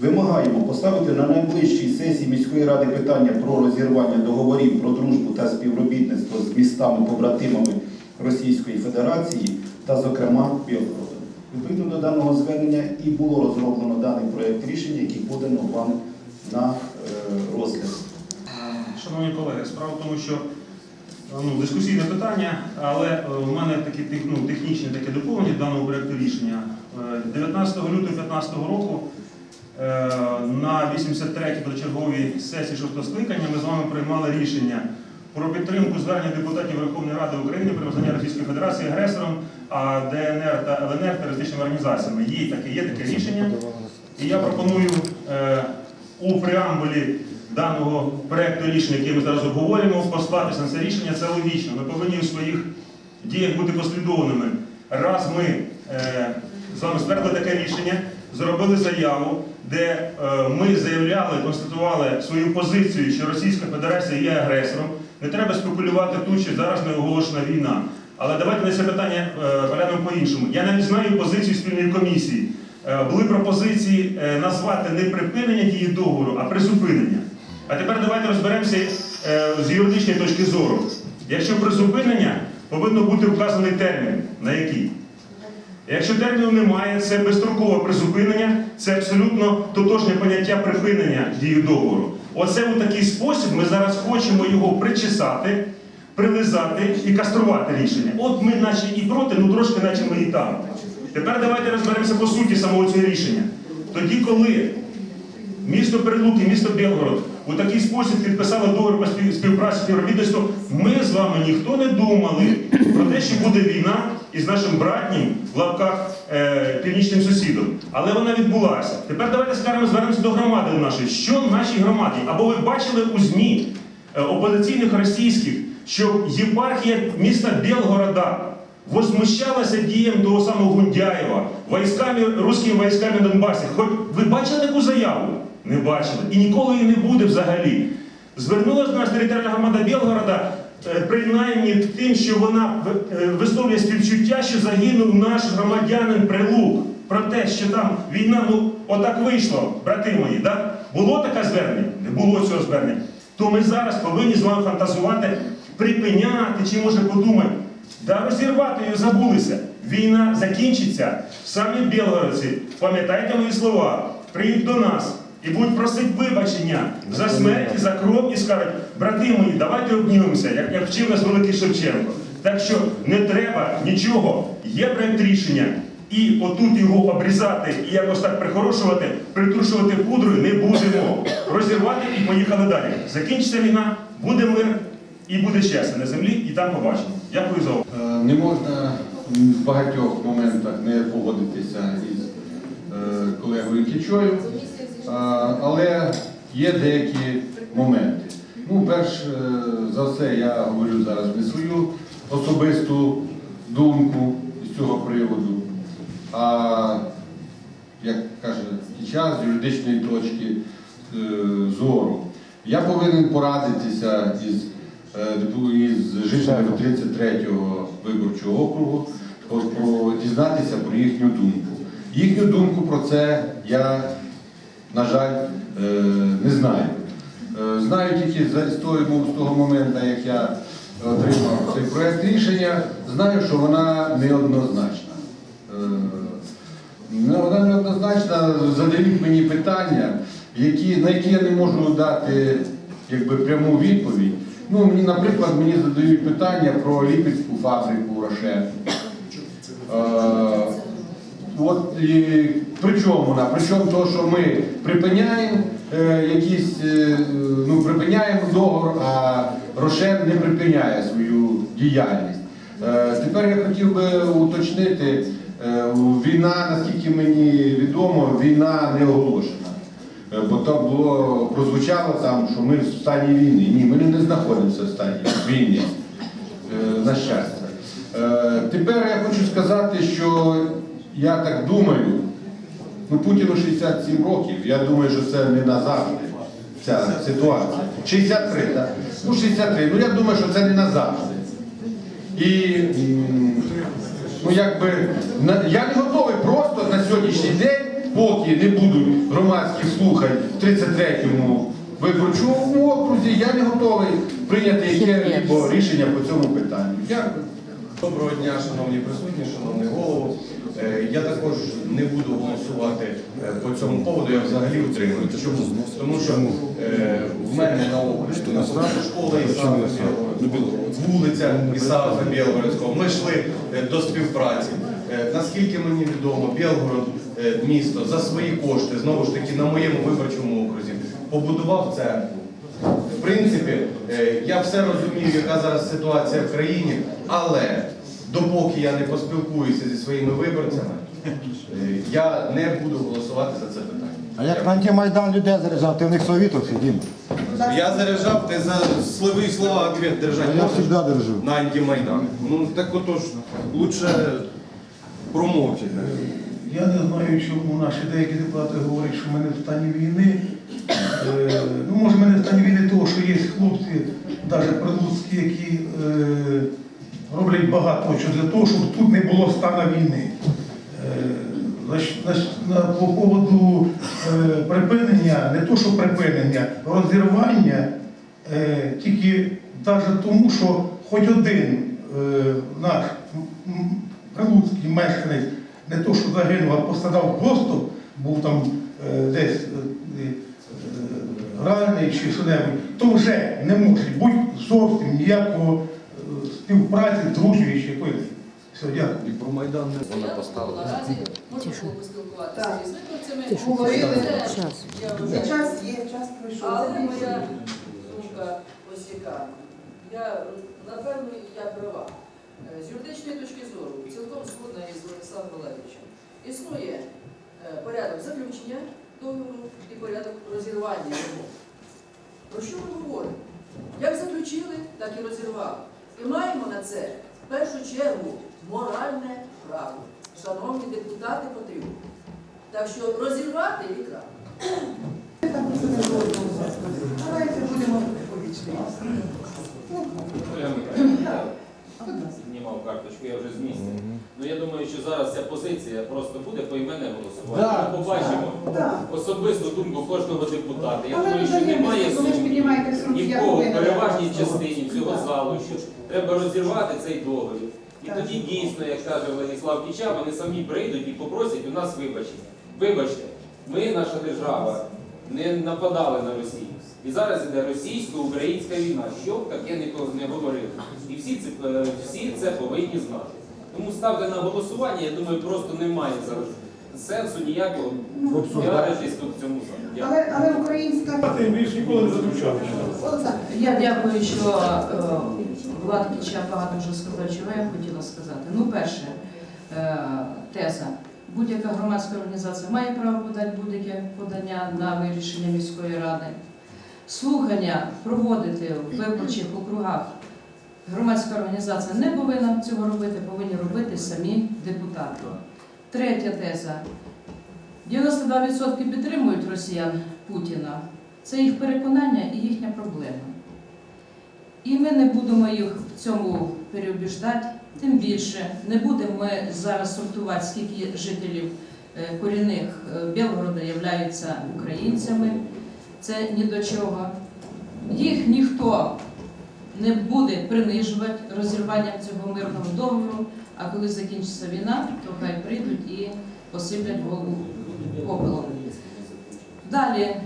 Вимагаємо поставити на найближчій сесії міської ради питання про розірвання договорів про дружбу та співробітництво з містами-побратимами Російської Федерації та, зокрема, Білгородом. Відповідно до даного звернення і було розроблено даний проєкт рішення, який подано вам на е, розгляд. Шановні колеги, справа в тому, що ну, дискусійне питання, але е, в мене такі ну, технічні таке доповнення даного проєкту рішення. Е, 19 лютого 2015 року е, на 83-й позачерговій сесії 6 скликання ми з вами приймали рішення про підтримку звернення депутатів Верховної Ради України про визнання Російської Федерації агресором, а ДНР та ЛНР терористичними організаціями. Є таке, є таке рішення. І я пропоную е, у преамбулі даного проекту рішення, який ми зараз обговорюємо, послатися на це рішення. Це логічно. Ми повинні у своїх діях бути послідовними. Раз ми е, з вами ствердили таке рішення, зробили заяву, де е, ми заявляли, констатували свою позицію, що Російська Федерація є агресором. Не треба спекулювати тут, що зараз не оголошена війна. Але давайте на це питання е, поглянемо по-іншому. Я навіть знаю позицію спільної комісії. Е, Були пропозиції назвати не припинення дії договору, а призупинення. А тепер давайте розберемося з юридичної точки зору. Якщо призупинення, повинно бути вказаний термін, на який. Якщо терміну немає, це безстрокове призупинення, це абсолютно тотожне поняття припинення дії договору. Оце у такий спосіб ми зараз хочемо його причесати, прилизати і каструвати рішення. От ми наче і проти, ну трошки наче ми і там. Тепер давайте розберемося по суті самого цього рішення. Тоді, коли місто Прилуки, місто Білгород у такий спосіб підписали договір про спів- співпрацю співробітництво, ми з вами ніхто не думали про те, що буде війна із нашим братнім в лапках е, північним сусідом. Але вона відбулася. Тепер давайте скажемо, звернемося до громади нашої. Що в нашій громаді? Або ви бачили у ЗМІ е, опозиційних російських, що єпархія міста Білгорода возмущалася діям того самого Гундяєва, військами, русскими військами Донбасі. Хоч ви бачили таку заяву? Не бачили. І ніколи її не буде взагалі. Звернулася нас територіальна громада Білгорода, е, принаймні тим, що вона е, висловлює співчуття, що загинув наш громадянин Прилук. Про те, що там війна, ну отак вийшло, брати мої. Да? Було таке звернення? Не було цього звернення. То ми зараз повинні з вами фантазувати, припиняти, чи може подумати. Да розірвати її забулися. Війна закінчиться. Самі білгородці, пам'ятайте мої слова, приїдуть до нас і будуть просити вибачення за смерть, за кров і скажуть, брати мої, давайте обнімемося, як, як вчив нас великий Шевченко. Так що не треба нічого. Є проєкт рішення. І отут його обрізати і якось так прихорошувати, притрушувати пудрою не будемо. Розірвати і поїхали далі. Закінчиться війна, буде мир і буде щастя на землі, і там побачимо. Дякую за увагу. Е, Не можна в багатьох моментах не погодитися із е, колегою Кічою, але є деякі моменти. Ну, перш е, за все, я говорю зараз не свою особисту думку з цього приводу, а як каже Кіча, з юридичної точки е, зору. Я повинен порадитися із, е, із жителями 33-го виборчого округу, про, дізнатися про їхню думку. Їхню думку про це я, на жаль, е, не знаю. Е, Знаю тільки з того, моменту, як я отримав цей проєкт рішення, знаю, що вона неоднозначна. Е, Ну, Вона неоднозначно задають мені питання, які, на які я не можу дати якби, пряму відповідь. Ну, мені, наприклад, мені задають питання про Ліпецьку фабрику Роше. От і при чому вона? При чому то, що ми припиняємо е, якісь, е, ну, припиняємо договор, а Рошен не припиняє свою діяльність. Е, тепер я хотів би уточнити, е, війна, наскільки мені відомо, війна не оголошена. Е, Бо там було прозвучало там, що ми в стані війни. Ні, ми не знаходимося в стані війни, е, на щастя. Е, Тепер я хочу сказати, що я так думаю, ну Путіну 67 років, я думаю, що це не назавжди ця ситуація. 63, так? Ну 63, ну я думаю, що це не назавжди. І ну, якби, я не готовий просто на сьогоднішній день, поки не будуть громадських слухати в 33-му виборчому окрузі, я не готовий прийняти яке рішення по цьому питанню. Дякую. Доброго дня, шановні присутні, шановний голово. Е, Я також не буду голосувати е, по цьому поводу, я взагалі утримуюсь. Чому? Тому що е, в мене на окрузі знаходиться школа Білгородського, вулиця Ісаака Білгородського. Ми йшли до співпраці. Наскільки мені відомо, Білгород місто за свої кошти, знову ж таки, на моєму виборчому окрузі, побудував церкву. В принципі, е, я все розумію, яка зараз ситуація в країні, але допоки я не поспілкуюся зі своїми виборцями, е, я не буду голосувати за це питання. А як на антимайдан людей заряджав, ти в них совітовці, Дім? Я заряджав, ти за сливи слова ответ А держати я завжди держу. на антимайдан. Ну так отож, лучше промовчати. Я не знаю, чому наші деякі депутати говорять, що ми не в стані війни. Е, Ну, може, ми не в стані війни є хлопці, навіть прилуцькі, які е, роблять багато чого для того, щоб тут не було стану війни. Е, значить, на- По поводу е, припинення, не то, що припинення, розірвання, е, тільки навіть тому, що хоч один е, наш прилуцький мешканець не то, що загинув, а пострадав просто, був там е, десь е, ранений чи що-небудь, то вже не може бути зовсім ніякого е, співпраці, дружньої чи якоїсь. Все, дякую. І про Майдан не Вона поставила. Наразі можна було поспілкуватися із виборцями. Говорили. Час є, час пройшов. Але моя думка ось яка. Я, напевно, я права. Е, З юридичної точки зору, цілком згодна із Олександром Валерійовичем. Існує е, порядок заключення договору і порядок розірвання його. Про що ми говоримо? Як заключили, так і розірвали. І маємо на це в першу чергу моральне право. Шановні депутати потрібні. Так що розірвати і крапка. Давайте будемо повічні. Знімав карточку, я вже з місця. Ну я думаю, що зараз ця позиція просто буде поіменне голосування. Ми побачимо Так. особисту думку кожного депутата. Я Але думаю, що немає коли ж руки, ні в кого в повинна переважній частині цього залу, що треба розірвати цей договір. І Так. тоді дійсно, як каже Владислав Кіча, вони самі прийдуть і попросять у нас вибачення. Вибачте, ми, наша держава, не нападали на Росію. І зараз іде російсько-українська війна. Що б таке ніколи не говорили. І всі це, е, всі це повинні знати. Тому ставте на голосування, я думаю, просто немає зараз сенсу ніякого піаритись тут в цьому залі. Але, але українська... Ти більш ніколи не заключав. Я дякую, що е, Влад Кіча багато вже сказав, чого я хотіла сказати. Ну, перше, е, теза. Будь-яка громадська організація має право подати будь-яке подання на вирішення міської ради. Слухання проводити в виборчих округах громадська організація не повинна цього робити, повинні робити самі депутати. Третя теза. 92% підтримують росіян Путіна. Це їх переконання і їхня проблема. І ми не будемо їх в цьому переубіждати, тим більше не будемо ми зараз сортувати, скільки жителів е, корінних е, Білгорода являються українцями. Це ні до чого. Їх ніхто не буде принижувати розірванням цього мирного договору, а коли закінчиться війна, то хай прийдуть і посиплять голову попелом. Далі,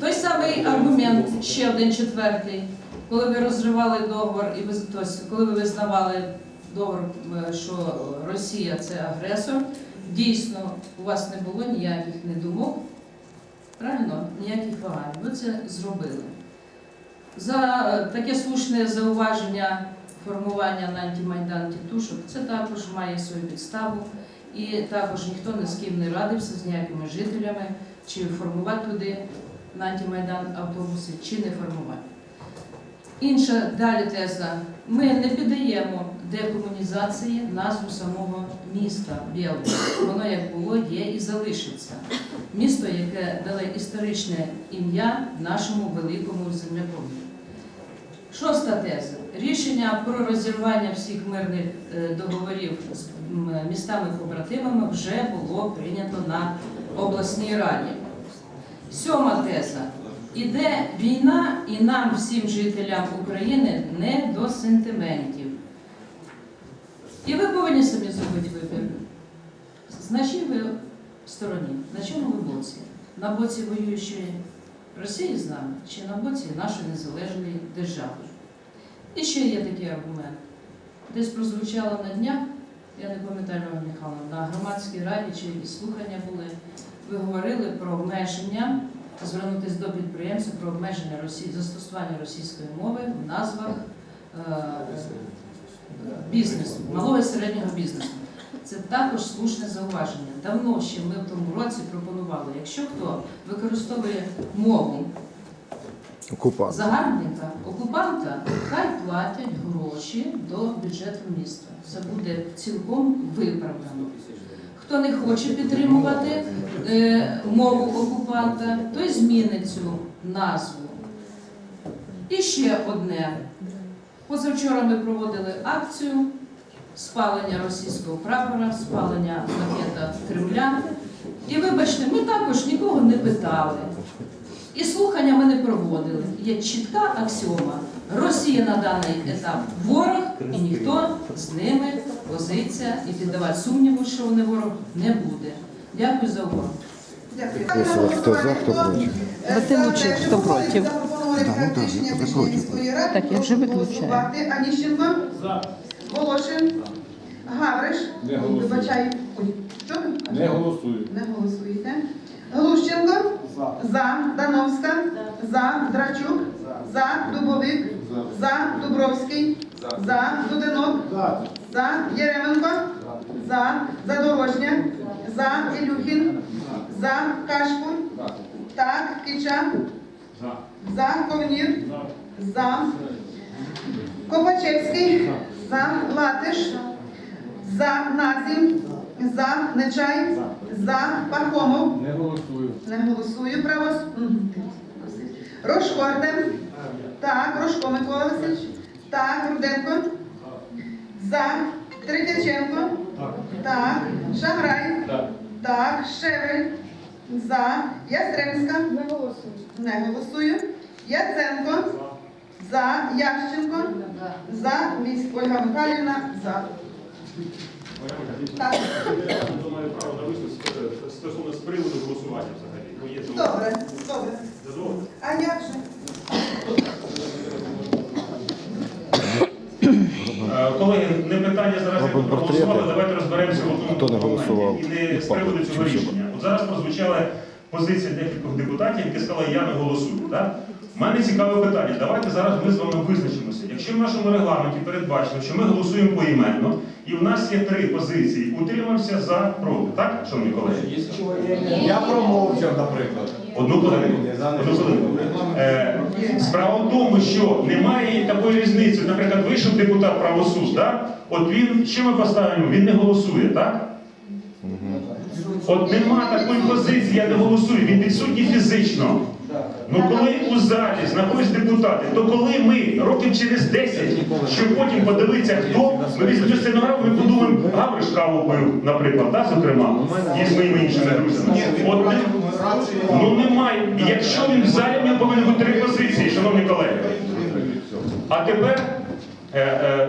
той самий аргумент, ще один четвертий. Коли ви розривали договор, і ви, коли ви визнавали договор, що Росія це агресор, дійсно у вас не було ніяких не думок, правильно? Ніяких вагань. Ви це зробили. За е, таке слушне зауваження формування на антимайдан тітушок, це також має свою підставу. І також ніхто ні з ким не радився з ніякими жителями, чи формувати туди на антимайдан автобуси, чи не формувати. Інша далі теза. Ми не піддаємо декомунізації назву самого міста Білгород. Воно як було, є і залишиться. Місто, яке дало історичне ім'я нашому великому землякові. Шоста теза. Рішення про розірвання всіх мирних е, договорів з містами-побратимами вже було прийнято на обласній раді. Сьома теза. Іде війна, і нам, всім жителям України, не до сентиментів. І ви повинні собі зробити вибір. На чій ви стороні? На чому ви боці? На боці воюючої Росії з нами чи на боці нашої незалежної держави? І ще є такий аргумент. Десь прозвучало на днях, я не пам'ятаю, Михайловна, на громадській раді чи якісь слухання були. Ви говорили про обмеження, звернутися до підприємців про обмеження Росії, застосування російської мови в назвах е, бізнесу, малого і середнього бізнесу. Це також слушне зауваження. Давно ще ми в тому році пропонували, якщо хто використовує мову Окупант. загарбника, окупанта, хай платять гроші до бюджету міста. Це буде цілком виправдано. Хто не хоче підтримувати е, мову окупанта, той змінить цю назву. І ще одне. Позавчора ми проводили акцію спалення російського прапора, спалення макета Кремля. І вибачте, ми також нікого не питали. І слухання ми не проводили. Є чітка аксіома. Росія на даний етап ворог, і ніхто з ними возиться і піддавати сумніву, що вони ворог, не буде. Дякую за увагу. Дякую. Хто за, хто проти. Хто проти. Ну проект так, рішення міської ради. Так, я вже Прошу виключаю. голосувати. Аніщенко? Волошин? Гавриш? Не голосую. Вибачай. Ой, що ви? Не голосую. Не голосуєте. Глущенко? За. Дановська? За. Драчук? За. Дубовик? За. Дубровський? За. Дуденок? За. Єременко? За. Задорожня? За. Ілюхін? За. Кашпур? Так. Кича? За. Ковнір? За. Копачевський? За. Латиш? За. Назім? За. Нечай? За. Пархомов? Не голосую. Не голосую. Право. Рожко Артем. Так, Рожко Микола Васильович. Так, Руденко. За. Третяченко. Так. Шаграй. Так. Шевель. За. Ястремська. Не голосую. Не голосую. Яценко. За. Ященко. За. Міськ Ольга Михайлівна. За. Так. Я маю право на виступ стосовно з приводу голосування взагалі. Добре. Добре. А як же? Е, Колеги, не питання зараз як проголосували, давайте розберемося в одному Хто не голосував? І не з приводу цього рішення. Зараз прозвучала позиція декількох депутатів, які сказали, я не голосую. Так? У мене цікаве питання. Давайте зараз ми з вами визначимося. Якщо в нашому регламенті передбачено, що ми голосуємо поіменно, і в нас є три позиції, утримався за проти, так, шановні колеги? Я промовчав, наприклад. Одну хвилину. Одну хвилину. Е, справа в тому, що немає такої різниці. Наприклад, вийшов депутат правосуд, так? от він, що ми поставимо? Він не голосує, так? От нема такої позиції, я не голосую, він відсутній фізично. Ну коли у залі знаходяться депутати, то коли ми років через 10, щоб потім подивитися, хто, ми візьмемо стенограму, ми подумаємо, Гавриш каву наприклад, так, зокрема, і з моїми іншими друзями. От ну немає. Якщо він в залі, в нього бути три позиції, шановні колеги. А тепер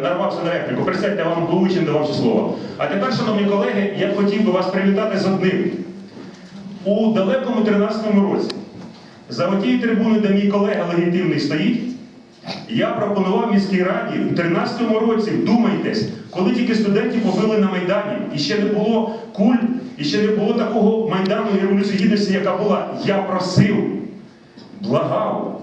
нарвався на репліку. Присядьте, вам головуючим давав слово. А тепер, шановні колеги, я хотів би вас привітати з одним. У далекому 13-му році, за отією трибуною, де мій колега легітимний стоїть, я пропонував міській раді в 13-му році, вдумайтесь, коли тільки студентів побили на Майдані, і ще не було куль, і ще не було такого Майдану і Революції Гідності, яка була. Я просив, благав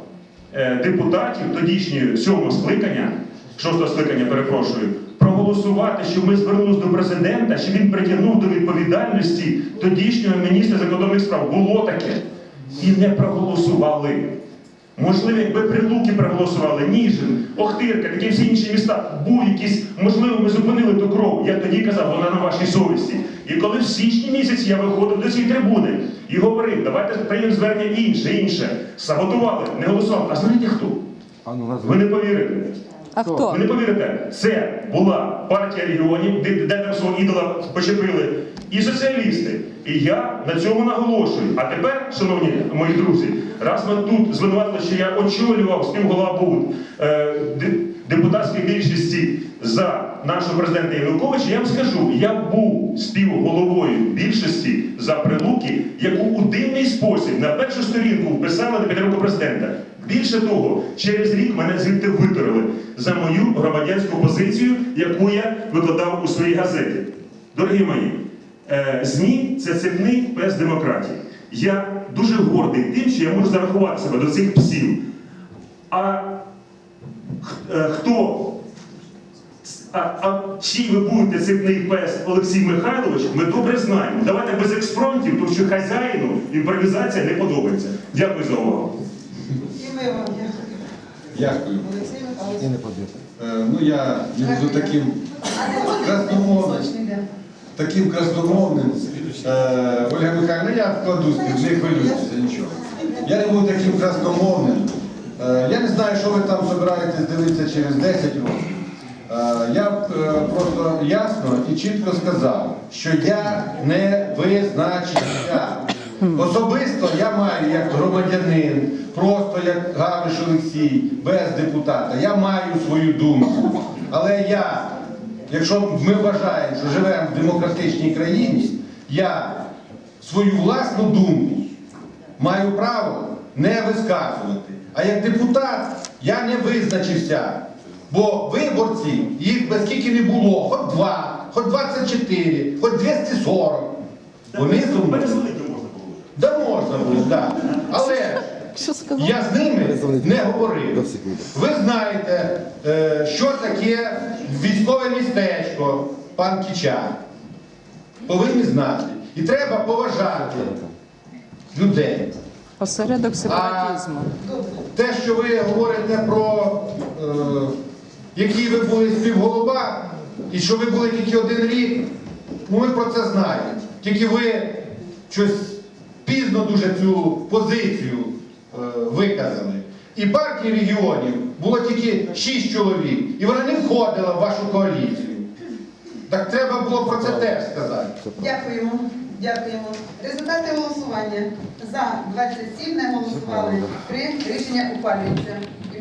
е, депутатів тодішнього сьомого скликання, шостого скликання, перепрошую, проголосувати, щоб ми звернулися до президента, щоб він притягнув до відповідальності тодішнього міністра закордонних справ. Було таке. І не проголосували. Можливо, якби Прилуки проголосували, Ніжин, Охтирка, такі всі інші міста, був якийсь, можливо, ми зупинили ту кров. Я тоді казав, вона на вашій совісті. І коли в січні місяці я виходив до цієї трибуни і говорив, давайте приймемо звернення інше, інше, саботували, не голосували. А знаєте хто? Ну Ви не повірите. А Хто? Ви не повірите, це була партія регіонів, де, де там свого ідола почепили і соціалісти. І я на цьому наголошую. А тепер, шановні мої друзі, раз ми тут звинуватили, що я очолював співголову е, де- депутатської більшості за нашого президента Януковича, я вам скажу, я був співголовою більшості за прилуки, яку у дивний спосіб на першу сторінку вписали на підтримку президента. Більше того, через рік мене звідти виперли за мою громадянську позицію, яку я викладав у своїй газеті. Дорогі мої, е, ЗМІ це цепний пес демократії. Я дуже гордий тим, що я можу зарахувати себе до цих псів. А хто? А, а чий ви будете цепний пес Олексій Михайлович, ми добре знаємо. Давайте без експромтів, тому що хазяїну імпровізація не подобається. Дякую за увагу. І ми вам. Дякую. Олексій Михайлович. Е, Ну я не буду таким красномовним. таким красномовним. Е, Ольга Михайлівна, я вкладусь, не хвилюйтеся, нічого. Я не буду таким красномовним. Е, я не знаю, що ви там збираєтесь дивитися через 10 років. Е, я е, просто ясно і чітко сказав, що я не визначився. Особисто я маю як громадянин, просто як Гавриш Олексій, без депутата. Я маю свою думку. Але я Якщо ми вважаємо, що живемо в демократичній країні, я свою власну думку маю право не висказувати. А як депутат я не визначився. Бо виборці, їх би скільки не було, хоч два, хоч 24, хоч 240. Вони сумні. Да можна було, так. Але я з ними не говорив. Ви знаєте, е, що таке військове містечко, пан Кіча. Повинні знати. І треба поважати людей. Осередок сепаратизму. Те, що ви говорите про е, які ви були співголова, і що ви були тільки один рік, ну ми про це знаємо. Тільки ви щось пізно дуже цю позицію е, виказали. І партії регіонів було тільки 6 чоловік, і вона не входила в вашу коаліцію. Так треба було про це теж сказати. Дякуємо. Дякуємо. Результати голосування. За 27 не голосували. 3 рішення ухвалюється.